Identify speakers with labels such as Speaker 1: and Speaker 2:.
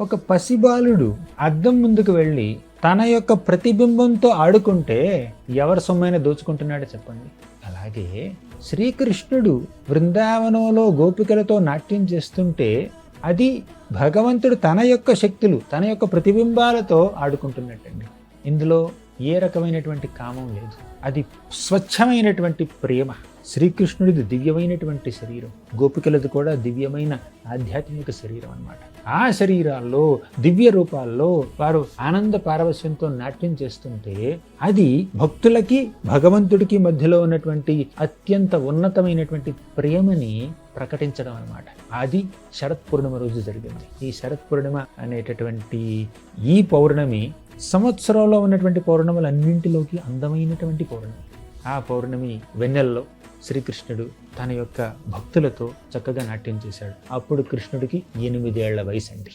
Speaker 1: ఒక పసిబాలుడు అద్దం ముందుకు వెళ్ళి తన యొక్క ప్రతిబింబంతో ఆడుకుంటే ఎవరి సొమ్మైన దోచుకుంటున్నాడో చెప్పండి. అలాగే శ్రీకృష్ణుడు బృందావనంలో గోపికలతో నాట్యం చేస్తుంటే అది భగవంతుడు తన యొక్క శక్తులు తన యొక్క ప్రతిబింబాలతో ఆడుకుంటున్నట్టండి. ఇందులో ఏ రకమైనటువంటి కామం లేదు. అది స్వచ్ఛమైనటువంటి ప్రేమ. శ్రీకృష్ణుడిది దివ్యమైనటువంటి శరీరం గోపికలది కూడా దివ్యమైన ఆధ్యాత్మిక శరీరం అన్నమాట. ఆ శరీరాల్లో దివ్య రూపాల్లో వారు ఆనంద పారవశ్యంతో నాట్యం చేస్తుంటే అది భక్తులకి భగవంతుడికి మధ్యలో ఉన్నటువంటి అత్యంత ఉన్నతమైనటువంటి ప్రేమని ప్రకటించడం అన్నమాట. అది శరత్ పూర్ణిమ రోజు జరిగింది. ఈ శరత్ పూర్ణిమ అనేటటువంటి ఈ పౌర్ణమి సంవత్సరంలో ఉన్నటువంటి పౌర్ణములన్నింటిలోకి అందమైనటువంటి పౌర్ణమి. ఆ పౌర్ణమి వెన్నెల్లో శ్రీకృష్ణుడు తన యొక్క భక్తులతో చక్కగా నాట్యం చేశాడు. అప్పుడు కృష్ణుడికి ఎనిమిదేళ్ళ వయసు అండి